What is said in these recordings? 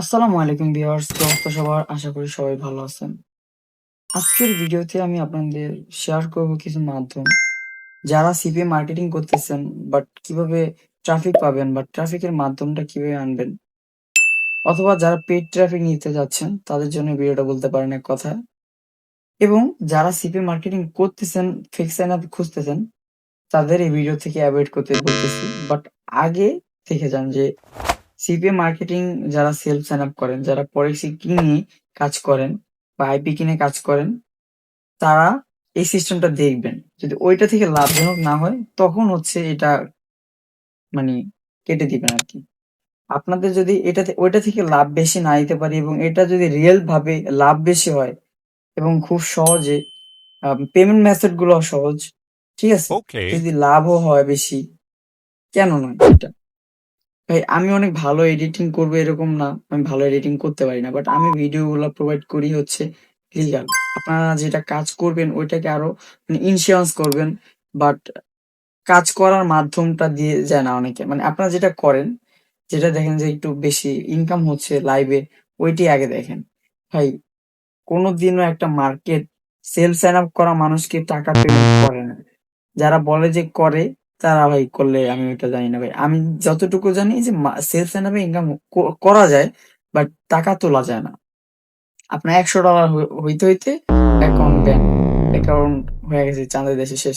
আসসালামু আলাইকুম ভিউয়ার্স, কি সবার? আশা করি সবাই ভালো আছেন। আজকের ভিডিওতে আমি আপনাদের শেয়ার করব কিছু মাধ্যম। যারা সিপি মার্কেটিং করতেছেন বাট কীভাবে ট্রাফিক পাবেন বা ট্রাফিকের মাধ্যমটা কীভাবে আনবেন, অথবা যারা পেড ট্রাফিক নিতে যাচ্ছেন, তাদের জন্য ভিডিওটা বলতে পারেন এক কথা এবং যারা সিপি মার্কেটিং করতেছেন ফিক্স সাইন আপ খুঁজতেছেন, তাদের এই ভিডিও থেকে অ্যাভয়েড করতে বলতেছি। বাট আগে দেখে যান যে সিপিএ মার্কেটিং যারা সেলফ সাইন আপ করেন যারা পলিসি কিনে কাজ করেন বা আইপি কিনে কাজ করেন তারা এই সিস্টেমটা দেখবেন। যদি ওইটা থেকে লাভজনক না হয় তখন হচ্ছে এটা মানে কেটে দিবেন আর কি। আপনাদের যদি এটাতে ওইটা থেকে লাভ বেশি না দিতে পারি এবং এটা যদি রিয়েল ভাবে লাভ বেশি হয় এবং খুব সহজে পেমেন্ট মেথডগুলো সহজ ঠিক আছে? যদি লাভও হয় বেশি কেন নয় এটা? ভাই, আমি অনেক ভালো এডিটিং করব এরকম না, আমি ভালো এডিটিং করতে পারি না বাট আমি ভিডিওগুলো প্রোভাইড করি হচ্ছে লিগাল আপনারা যেটা কাজ করবেন, ওইটাকে আরও ইনসিওরেন্স করবেন বাট কাজ করার মাধ্যমটা দিয়ে যায় না অনেকে। মানে আপনারা যেটা করেন, যেটা দেখেন যে একটু বেশি ইনকাম হচ্ছে লাইভে ওইটি আগে দেখেন। ভাই, কোনোদিনও একটা মার্কেট সেল সাইন আপ করা মানুষকে টাকা পেমেন্ট করে না। যারা বলে যে করে তারা ভাই করলে আমি ওইটা জানি না ভাই। আমি যতটুকু জানি যে সেলস আপে ইনকাম করা যায় বাট টাকা তোলা যায় না। আপনার একশো ডলার হইতে হইতে অ্যাকাউন্ট ব্যান অ্যাকাউন্ট হয়ে গেছে চাঁদের দেশে শেষ।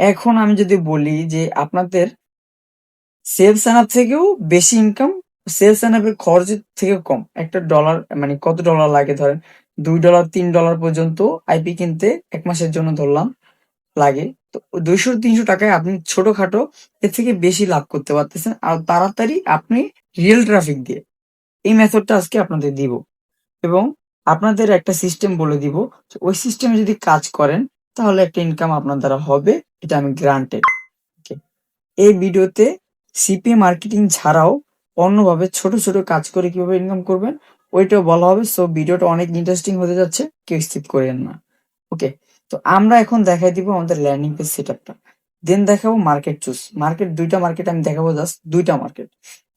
এখন আমি যদি বলি যে আপনাদের সেলস আপ থেকেও বেশি ইনকাম সেলস সাইন আপের খরচের থেকে কম। একটা ডলার মানে কত ডলার লাগে ধরেন? দুই ডলার তিন ডলার পর্যন্ত আইপি কিনতে এক মাসের জন্য ধরলাম, লাগে। তো দুইশো তিনশো টাকায় আপনি ছোটখাটো এর থেকে বেশি লাভ করতে পারতেছেন। আর তাড়াতাড়ি আপনি রিয়েল ট্রাফিক দিয়ে এই মেথডটা আজকে আপনাদের দিব এবং আপনাদের একটা সিস্টেম বলে দিব ওই সিস্টেমে যদি কাজ করেন, তাহলে একটা ইনকাম আপনার দ্বারা হবে, এটা আমি গ্রান্টেড এই ভিডিওতে সিপি মার্কেটিং ছাড়াও অন্যভাবে ছোট ছোট কাজ করে কীভাবে ইনকাম করবেন, ওইটাও বলা হবে। সো ভিডিওটা অনেক ইন্টারেস্টিং হতে যাচ্ছে, কেউ স্কিপ করেন না। ওকে তো আমরা এখন দেখাই দিব আমাদের ল্যান্ডিং পেজ সেটআপটা দেন দেখাবো মার্কেট চুজ মার্কেট দুইটা মার্কেট আমি দেখাবো জাস্ট দুইটা মার্কেট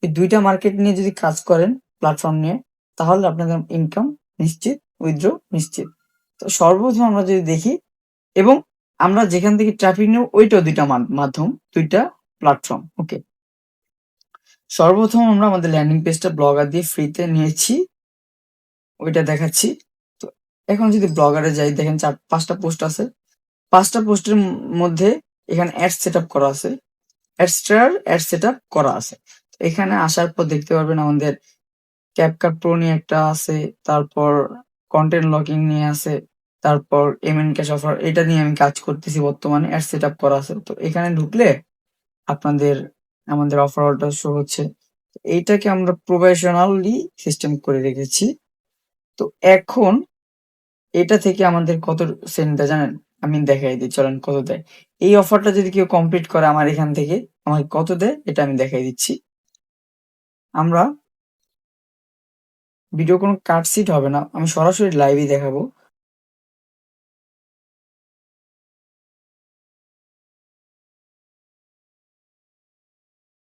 এই দুইটা মার্কেট নিয়ে যদি কাজ করেন প্ল্যাটফর্ম নিয়ে, তাহলে আপনাদের ইনকাম নিশ্চিত উইথড্র নিশ্চিত। তো সর্বপ্রথম আমরা যদি দেখি, এবং আমরা যেখান থেকে ট্রাফিক নেব, ওইটাও দুইটা মাধ্যম, দুইটা প্ল্যাটফর্ম ওকে সর্বপ্রথম আমরা আমাদের ল্যান্ডিং পেজটা ব্লগার দিয়ে ফ্রিতে নিয়েছি। ওইটা দেখাচ্ছি। এখন যদি ব্লগারে যাই, দেখেন চার, পাঁচটা পোস্ট আছে। পাঁচটা পোস্টের মধ্যে এখানে অ্যাড সেট আপ করা আছে। অ্যাডস্টার অ্যাড সেট আপ করা আছে। এখানে আসার পর দেখতে পারবেন আমাদের ক্যাপকাট প্রো নিয়ে একটা আছে, তারপর কন্টেন্ট লকিং নিয়ে আছে, তারপর এম এন ক্যাশ অফার এটা নিয়ে আমি কাজ করতেছি বর্তমানে অ্যাড সেট আপ করা আছে। তো এখানে ঢুকলে আপনাদের, আমাদের অফার অফারটা শো হচ্ছে। এইটাকে আমরা প্রফেশনালি সিস্টেম করে রেখেছি। তো এখন এটা থেকে আমাদের কত সেন্ট দেয় জানেন আমি দেখাই দিই, চলেন কত দেয়? এই অফারটা যদি কেউ কমপ্লিট করে আমার এখান থেকে, আমাকে কত দেয়? এটা আমি দেখাই দিচ্ছি। আমরা ভিডিও কোনো কাটসিট হবে না, আমি সরাসরি লাইভই দেখাবো।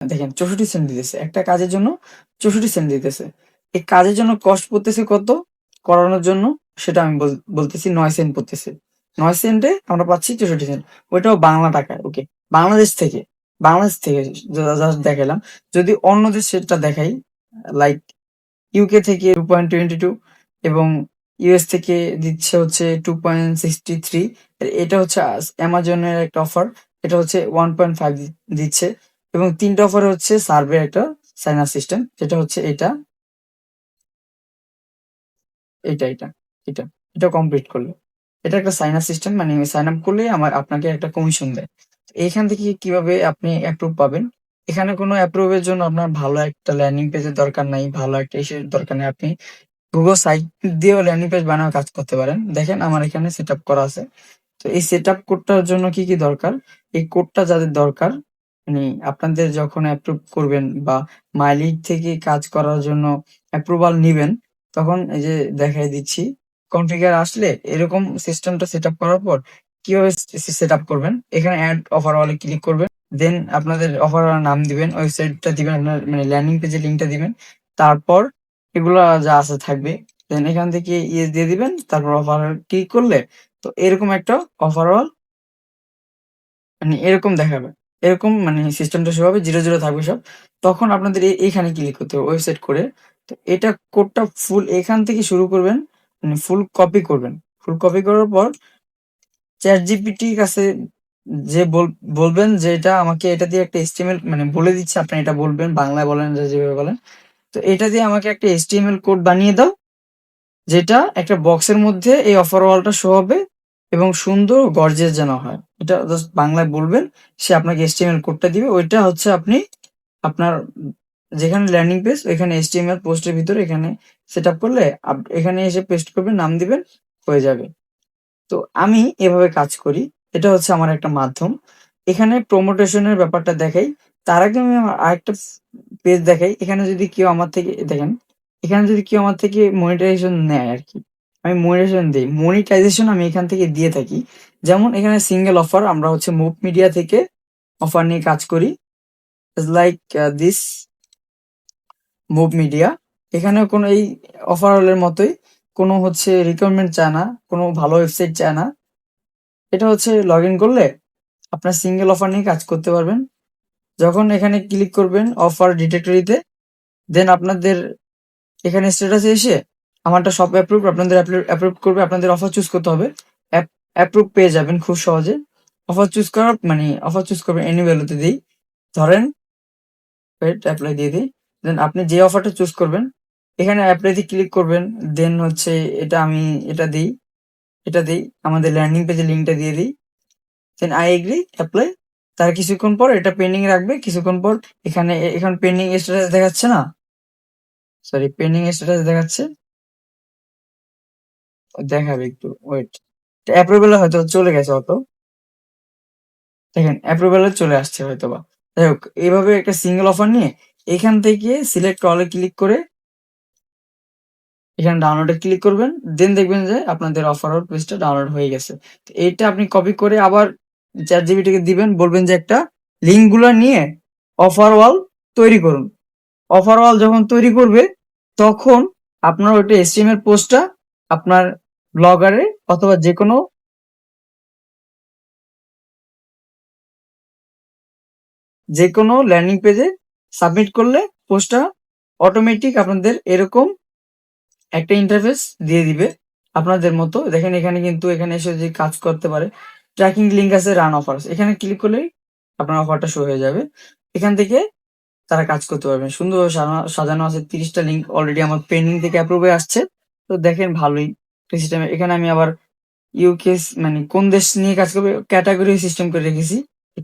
দেখেন, চৌষট্টি সেন্ট দিতেছে। একটা কাজের জন্য চৌষট্টি সেন্ট দিতেছে। এই কাজের জন্য কষ্ট পড়তেছে কত? করানোর জন্য সেটা আমি বল- বলতেছি নয় সেন্ট পড়তেছে। নয় সেন্টে আমরা পাচ্ছি চৌষট্টি সেন্ট। ওইটাও বাংলা টাকায়, ওকে? বাংলাদেশ থেকে বাংলাদেশ থেকে দেখালাম। যদি অন্য দেশ সেটা দেখাই লাইক ইউকে থেকে টু পয়েন্ট টোয়েন্টি টু এবং ইউএস থেকে দিচ্ছে হচ্ছে টু পয়েন্ট সিক্সটি থ্রি এটা হচ্ছে অ্যামাজনের একটা অফার এটা হচ্ছে ওয়ান পয়েন্ট ফাইভ দিচ্ছে। এবং তিনটা অফার হচ্ছে সার্ভে একটা সাইন আপ সিস্টেম যেটা হচ্ছে এটা এটা এটা এটা এটা কমপ্লিট করল। এটা একটা সাইন আপ সিস্টেম মানে সাইন আপ করলে আমার আপনাকে একটা কমিশন দেয়। এইখান থেকে কীভাবে আপনি অ্যাপ্রুভ পাবেন? এখানে কোনো অ্যাপ্রুভের জন্য আপনার ভালো একটা ল্যান্ডিং পেজের দরকার নাই, ভালো একটা ইসের দরকার নেই। আপনি গুগল সাইট দিয়েও ল্যান্ডিং পেজ বানানো কাজ করতে পারেন। দেখেন আমার এখানে সেট আপ করা আছে। তো এই সেট আপ কোডটার জন্য কি কি দরকার? এই কোডটা যাদের দরকার মানে আপনাদের যখন অ্যাপ্রুভ করবেন বা মাইলিক থেকে কাজ করার জন্য অ্যাপ্রুভাল নিবেন তখন এই যে দেখাই দিচ্ছি কনফিগার আসলে এরকম সিস্টেমটা সেট আপ করার পর কীভাবে সেট আপ করবেন? এখানে অ্যাড অফার ওয়ালে ক্লিক করবেন দেন আপনাদের অফার নাম দিবেন ওয়েবসাইটটা দিবেন, আপনার মানে ল্যান্ডিং পেজের লিঙ্কটা দিবেন, তারপর এগুলা যা আছে থাকবে দেন এখান থেকে ইয়েস দিয়ে দিবেন, তারপর অফার ক্লিক করলে তো এরকম একটা ওভারঅল মানে এরকম দেখাবে। এরকম মানে সিস্টেমটা হবে জিরো জিরো থাকবে সব। তখন আপনাদের এই- এইখানে ক্লিক করতে হবে ওয়েবসাইট করে তো এটা কোডটা ফুল এখান থেকে শুরু করবেন মানে ফুল কপি করবেন। ফুল কপি করার পর চ্যাট জিপিটির কাছে যে বল- বলবেন যে এটা আমাকে এটা দিয়ে একটা এস্টিমেল মানে বলে দিচ্ছে, আপনি এটা বলবেন, বাংলায় বলেন যেভাবে বলেন। তো এটা দিয়ে আমাকে একটা এস্টিমেল কোড বানিয়ে দাও, যেটা একটা বক্সের মধ্যে এই অফার ওয়ালটা শো হবে এবং সুন্দর গর্জেস যেন হয়। এটা জাস্ট বাংলায় বলবেন, সে আপনাকে এসটিএমএল কোডটা দিবে। ওইটা হচ্ছে আপনি আপনার যেখানে ল্যান্ডিং পেজ ওইখানে এসটিএমএল পোস্টের ভিতরে এখানে সেট আপ করলে এখানে এসে পেস্ট করবেন নাম দিবেন, হয়ে যাবে। তো আমি এভাবে কাজ করি। এটা হচ্ছে আমার একটা মাধ্যম। এখানে প্রমোটেশনের ব্যাপারটা দেখাই। তার আগে আমি আরেকটা পেজ দেখাই। এখানে যদি কেউ আমার থেকে, দেখেন, এখানে যদি কেউ আমার থেকে মনিটাইজেশন নেয় আর কি, আমি মনিটাইজেশন দিই। মনিটাইজেশন আমি এখান থেকে দিয়ে থাকি। যেমন এখানে সিঙ্গেল অফার আমরা হচ্ছে মুভ মিডিয়া থেকে অফার নিয়ে কাজ করি। Like this move media. এখানে কোনো এই অফারের মতোই কোনো হচ্ছে রিকোয়ারমেন্ট চায় না, কোনো ভালো ওয়েবসাইট চায় না। এটা হচ্ছে লগ ইন করলে আপনার সিঙ্গেল অফার নিয়ে কাজ করতে পারবেন। যখন এখানে ক্লিক করবেন অফার ডিটেক্টরিতে দেন আপনাদের এখানে স্ট্যাটাসে এসে আমারটা সব অ্যাপ্রুভ আপনাদের অ্যাপ্রুভ করবে, আপনাদের অফার চুজ করতে হবে। অ্যাপ্রুভ পেয়ে যাবেন খুব সহজে। অফার চুজ করার মানে অফার চুজ করবেন এনি ভ্যালুতে দিই। ধরেন অ্যাপ্লাই দিয়ে দিই। দেন আপনি যে অফারটা চুজ করবেন, এখানে অ্যাপ্লাইতে ক্লিক করবেন দেন হচ্ছে এটা আমি এটা দিই এটা দিই, আমাদের ল্যান্ডিং পেজে লিঙ্কটা দিয়ে দিই। দেন আই এগ্রি অ্যাপ্লাই তার কিছুক্ষণ পর এটা পেন্ডিং রাখবে, কিছুক্ষণ পর এখানে, এখন পেন্ডিং স্ট্যাটাস দেখাচ্ছে না? সরি পেন্ডিং স্ট্যাটাস দেখাচ্ছে। দেখাবে একটু ওয়েট অ্যাপ্রুভেল হয়তো চলে গেছে হয়তো দেখেন অ্যাপ্রুভেলে চলে আসছে হয়তো বা যাই হোক, এইভাবে একটা সিঙ্গেল অফার নিয়ে এখান থেকে সিলেক্ট অলে ক্লিক করে এখানে ডাউনলোডে ক্লিক করবেন দেন দেখবেন যে আপনাদের অফার আউট পেজটা ডাউনলোড হয়ে গেছে। তো এইটা আপনি কপি করে আবার চার জিবিটিকে দিবেন, বলবেন যে একটা লিঙ্কগুলো নিয়ে অফার ওয়াল তৈরি করুন। অফার ওয়াল যখন তৈরি করবে, তখন আপনার ওইটা এসটিএমএল পোস্টটা আপনার ব্লগারে অথবা যে কোনো যে কোনো ল্যান্ডিং পেজে সাবমিট করলে পোস্টটা অটোমেটিক আপনাদের এরকম একটা ইন্টারফেস দিয়ে দিবে আপনাদের মতো। দেখেন এখানে কিন্তু এখানে এসে যে কাজ করতে পারে ট্র্যাকিং লিঙ্ক আছে রান অফার্স এখানে ক্লিক করলেই আপনার অফারটা শো হয়ে যাবে। এখান থেকে তারা কাজ করতে পারবেন সুন্দরভাবে সাজানো- আছে, তিরিশটা লিঙ্ক অলরেডি আমার পেন্ডিং থেকে অ্যাপ্রুভ আসছে। তো দেখেন ভালোই সিস্টেম এখানে আমি আবার ইউকে মানে কোন দেশ নিয়ে কাজ করবে ক্যাটাগরি সিস্টেম করে রেখেছি।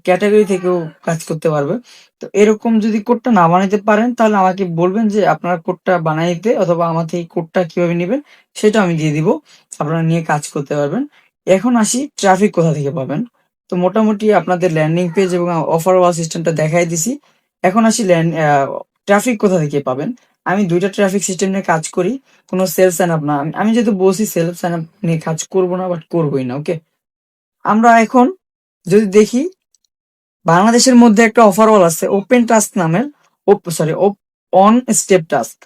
ক্যাটাগরি থেকেও কাজ করতে পারবে। তো এরকম যদি কোডটা না বানাইতে পারেন, তাহলে আমাকে বলবেন যে আপনার কোডটা বানাই দিতে অথবা আমার থেকে কোডটা কীভাবে নেবেন, সেটা আমি দিয়ে দিব। আপনারা নিয়ে কাজ করতে পারবেন। এখন আসি ট্রাফিক কোথা থেকে পাবেন। তো মোটামুটি আপনাদের ল্যান্ডিং পেজ এবং অফার ওয়াল সিস্টেমটা দেখাই দিছি। এখন আসি ল্যান্ড ট্রাফিক কোথা থেকে পাবেন। আমি দুইটা ট্রাফিক সিস্টেম নিয়ে কাজ করি, কোনো সেলস সাইন আপ না। আমি- যেহেতু বলছি সেলফ সাইন আপ নিয়ে কাজ করব না বাট করবোই না ওকে আমরা এখন যদি দেখি বাংলাদেশের মধ্যে একটা অফার ওয়াল আছে ওপেন টাস্ক নামের sorry on step task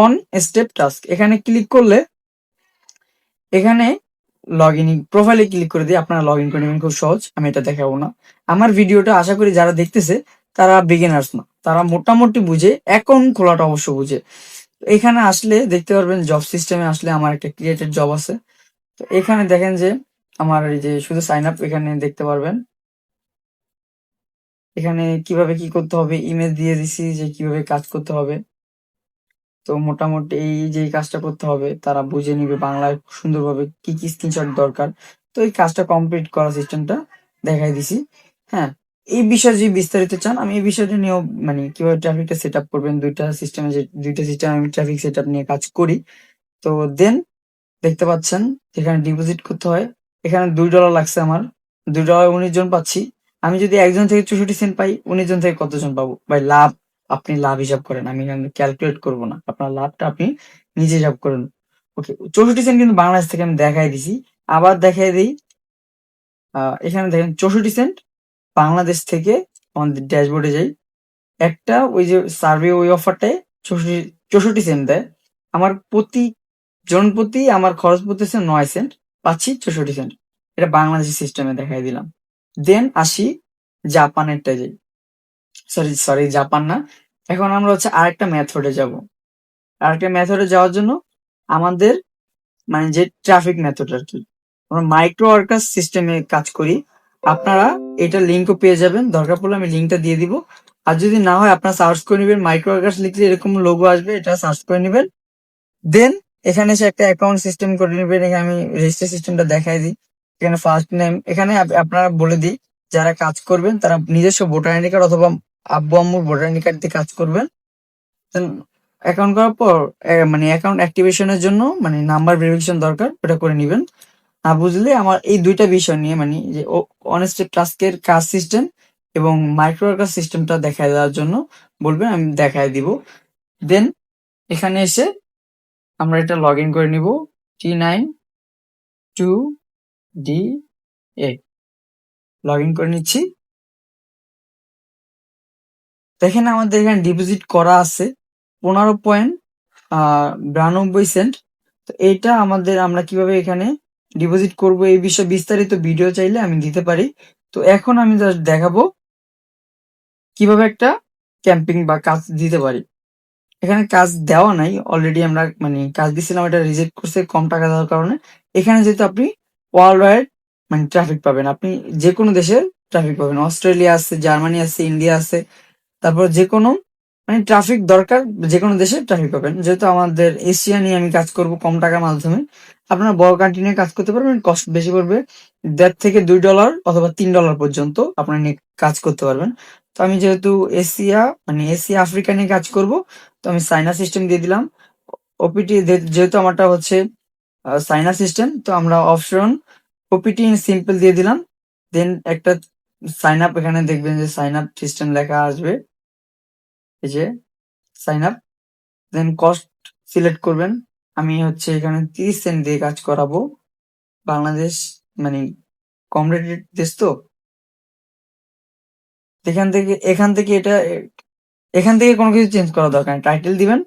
on step task এখানে ক্লিক করলে, এখানে লগ ইন প্রোফাইলে ক্লিক করে দিয়ে আপনারা লগ ইন করে নেবেন, খুব সহজ, আমি এটা দেখাবো না। আমার ভিডিওটা আশা করি যারা দেখতেছে, তারা বিগিনার্স না, তারা মোটামুটি বুঝে অ্যাকাউন্ট খোলাটা অবশ্য বুঝে। এখানে আসলে দেখতে পারবেন জব সিস্টেমে আসলে আমার একটা ক্রিয়েটেড জব আছে। তো এখানে দেখেন যে, আমার এই যে শুধু সাইন আপ এখানে দেখতে পারবেন এখানে কীভাবে কি করতে হবে? ইমেজ দিয়ে দিছি যে কীভাবে কাজ করতে হবে। তো মোটামুটি এই যে কাজটা করতে হবে, তারা বুঝে নিবে বাংলায় সুন্দরভাবে কি কি স্ক্রিনশট দরকার। তো এই কাজটা কমপ্লিট করার সিস্টেমটা দেখাই দিছি। হ্যাঁ এই বিষয়ে যদি বিস্তারিত চান, আমি এই বিষয়টা নিয়েও মানে কীভাবে ট্রাফিকটা সেট আপ করবেন, দুইটা সিস্টেমে যে, দুইটা সিস্টেম আমি ট্রাফিক সেট আপ নিয়ে কাজ করি। তো দেন দেখতে পাচ্ছেন, এখানে ডিপোজিট করতে হয়। এখানে দুই ডলার লাগছে আমার। দুই ডলার উনিশ জন পাচ্ছি। আমি যদি একজন থেকে চৌষট্টি সেন্ট পাই উনিশ জন থেকে কতজন পাবো? ভাই, লাভ, আপনি লাভ হিসাব করেন। আমি ক্যালকুলেট করব না। আপনার লাভটা আপনি নিজে হিসাব করেন। ওকে চৌষট্টি সেন্ট কিন্তু বাংলাদেশ থেকে আমি দেখাই দিছি। আবার দেখাই দিই। এখানে দেখেন, চৌষট্টি সেন্ট বাংলাদেশ থেকে আমাদের ড্যাশবোর্ডে যাই। একটা ওই যে সার্ভে ওই অফারটায় চৌষট্টি চৌষট্টি সেন্ট দেয়। আমার প্রতি, জন প্রতি আমার খরচ পড়তেছে নয় সেন্ট পাচ্ছি চৌষট্টি সেন্ট এটা বাংলাদেশের সিস্টেমে দেখাই দিলাম। দেন আসি জাপানেরটা যে সরি সরি জাপান না। এখন আমরা হচ্ছে আরেকটা মেথডে যাব। আরেকটা মেথডে যাওয়ার জন্য আমাদের মানে যে ট্রাফিক মেথড আর কি, আমরা মাইক্রো ওয়ার্কার সিস্টেমে কাজ করি। আপনারা এটা লিঙ্কও পেয়ে যাবেন। দরকার পড়লে আমি লিঙ্কটা দিয়ে দিব। আর যদি না হয়, আপনারা সার্চ করে নেবেন। মাইক্রো ওয়ার্কার্স লিখলে এরকম লোগো আসবে, এটা সার্চ করে নেবেন। দেন এখানে এসে একটা অ্যাকাউন্ট সিস্টেম করে নেবেন। এখানে আমি রেজিস্টার সিস্টেমটা দেখাই দিই। এখানে ফার্স্ট নেম এখানে আপ- আপনারা বলে দিই, যারা কাজ করবেন তারা নিজস্ব ভোটার আইডি কার্ড অথবা আব্বু আম্মুর ভোটার আইডি কার্ড দিয়ে কাজ করবেন। অ্যাকাউন্ট করার পর মানে অ্যাকাউন্ট অ্যাক্টিভেশনের জন্য মানে নাম্বার ভেরিফিকেশন দরকার, ওটা করে নেবেন। না বুঝলে আমার এই দুইটা বিষয় নিয়ে মানে যে অনেস্ট টাস্কের কাজ সিস্টেম এবং মাইক্রো ওয়ার্কার সিস্টেমটা দেখায় দেওয়ার জন্য বলবেন, আমি দেখায় দিব। দেন এখানে এসে আমরা এটা লগ ইন করে নিব T nine two D A log in করে নিচ্ছি। দেখেন আমাদের এখানে ডিপোজিট করা আছে পনেরো পয়েন্ট বিরানব্বই সেন্ট তো এইটা আমাদের আমরা কীভাবে এখানে ডিপোজিট করব এই বিষয়ে বিস্তারিত ভিডিও চাইলে আমি দিতে পারি। তো এখন আমি জাস্ট দেখাবো কীভাবে একটা ক্যাম্পিং বা কাজ দিতে পারি। এখানে কাজ দেওয়া নাই অলরেডি আমরা মানে কাজ দিছিলাম, এটা রিজেক্ট করছে, কম টাকা দেওয়ার কারণে। এখানে যেহেতু আপনি ওয়ার্ল্ড ওয়াইড মানে ট্রাফিক পাবেন। আপনি যে কোনো দেশের ট্রাফিক পাবেন। অস্ট্রেলিয়া আছে, জার্মানি আছে, ইন্ডিয়া আছে। তারপর যে কোনো মানে ট্রাফিক দরকার যে কোনো দেশে ট্রাফিক পাবেন। যেহেতু আমাদের এশিয়া নিয়ে আমি কাজ করব কম টাকার মাধ্যমে, আপনারা বড় কান্ট্রি নিয়ে কাজ করতে পারবেন কস্ট বেশি পড়বে। দেড় থেকে দুই ডলার অথবা তিন ডলার পর্যন্ত আপনারা নিয়ে কাজ করতে পারবেন। তো আমি যেহেতু এশিয়া মানে এশিয়া আফ্রিকা নিয়ে কাজ করব, তো আমি সাইনা সিস্টেম দিয়ে দিলাম। ওপিটি যেহেতু আমারটা হচ্ছে সাইনা সিস্টেম তো আমরা অপশন ওপিটি ইন সিম্পল দিয়ে দিলাম। দেন একটা সাইন আপ এখানে দেখবেন যে সাইন আপ সিস্টেম লেখা আসবে। এই যে সাইন আপ দেন কস্ট সিলেক্ট করবেন। আমি হচ্ছে এখানে তিরিশ সেন্ট দিয়ে কাজ করাবো। বাংলাদেশ মানে কম রেটেড দেশ তো। এখান থেকে এখান থেকে এটা, এখান থেকে কোনো কিছু চেঞ্জ করা দরকার টাইটেল দিবেন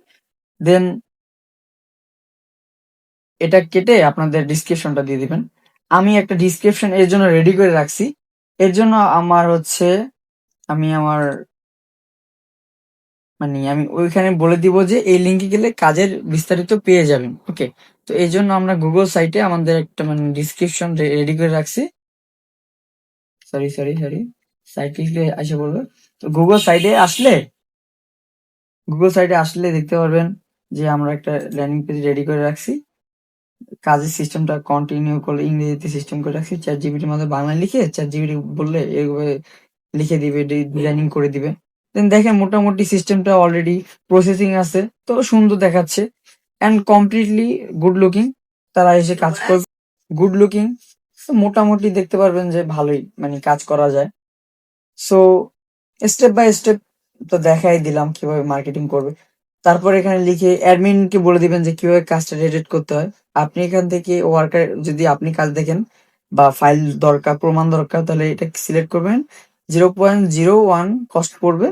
দেন এটা কেটে আপনাদের ডিসক্রিপশনটা দিয়ে দিবেন। আমি একটা ডিসক্রিপশন এর জন্য রেডি করে রাখছি। এর জন্য আমার হচ্ছে, আমি আমার মানে আমি ওইখানে বলে দিব যে এই লিঙ্কে গেলে কাজের বিস্তারিত পেয়ে যাবেন। ওকে তো এই জন্য আমরা গুগল সাইটে আমাদের একটা মানে ডিসক্রিপশন রেডি করে রাখছি। সরি সরি সরি সাইট এসে বলবে। তো গুগল সাইটে আসলে গুগল সাইটে আসলে দেখতে পারবেন যে আমরা একটা ল্যান্ডিং পেজ রেডি করে রাখছি। কাজের সিস্টেমটা কন্টিনিউ করলে ইংরেজিতে সিস্টেম করে রাখছি চার জিবিটির মধ্যে বাংলায় লিখে চার জিবিটি বললে এভাবে লিখে দিবে ডিজাইনিং করে দিবে। দেন দেখেন মোটামুটি সিস্টেমটা অলরেডি প্রসেসিং আছে তো সুন্দর দেখাচ্ছে। অ্যান্ড কমপ্লিটলি গুড লুকিং তারা এসে কাজ করবে। গুড লুকিং মোটামুটি দেখতে পারবেন যে ভালোই মানে কাজ করা যায়। সো স্টেপ বাই স্টেপ তো দেখাই দিলাম কীভাবে মার্কেটিং করবে। তারপর এখানে লিখে অ্যাডমিনকে বলে দিবেন যে কীভাবে কাজটা রেডেট করতে হয়। আপনি এখান থেকে ওয়ার্কার যদি আপনি কাজ দেখেন বা ফাইল দরকার, প্রমাণ দরকার, তাহলে এটা সিলেক্ট করবেন। Zero point zero one cost পড়বে।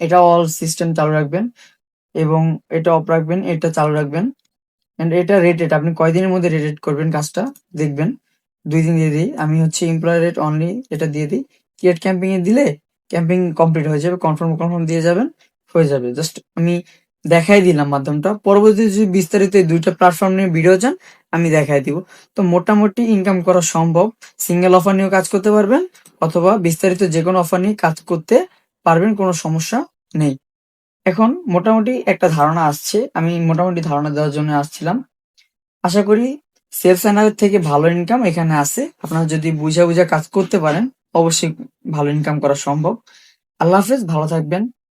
এটা অল সিস্টেম চালু রাখবেন এবং এটা অফ রাখবেন, এটা চালু রাখবেন। এন্ড এটা রেটেড আপনি কয়দিনের মধ্যে রেটেড করবেন কাজটা দেখবেন। দুই দিন দিয়ে দিই। আমি হচ্ছে এমপ্লয় রেট অনলি এটা দিয়ে দিই। ক্রিয়েট ক্যাম্পিং এ দিলে ক্যাম্পিং কমপ্লিট হয়ে যাবে কনফার্ম কনফার্ম দিয়ে যাবেন। হয়ে যাবে। জাস্ট আমি দেখাই দিলাম মাধ্যমটা। পরবর্তী যদি বিস্তারিত এই দুইটা প্ল্যাটফর্ম নিয়ে ভিডিও চান, আমি দেখাই দিব। তো মোটামুটি ইনকাম করা সম্ভব। সিঙ্গেল অফার নিয়েও কাজ করতে পারবেন, অথবা বিস্তারিত যে কোনো অফার নিয়ে কাজ করতে পারবেন, কোনো সমস্যা নেই। এখন মোটামুটি একটা ধারণা আসছে। আমি মোটামুটি ধারণা দেওয়ার জন্য আসছিলাম। আশা করি সেলস চ্যানেলের থেকে ভালো ইনকাম এখানে আছে। আপনারা যদি বুঝা বুঝা কাজ করতে পারেন, অবশ্যই ভালো ইনকাম করা সম্ভব। আল্লাহ হাফেজ, ভালো থাকবেন।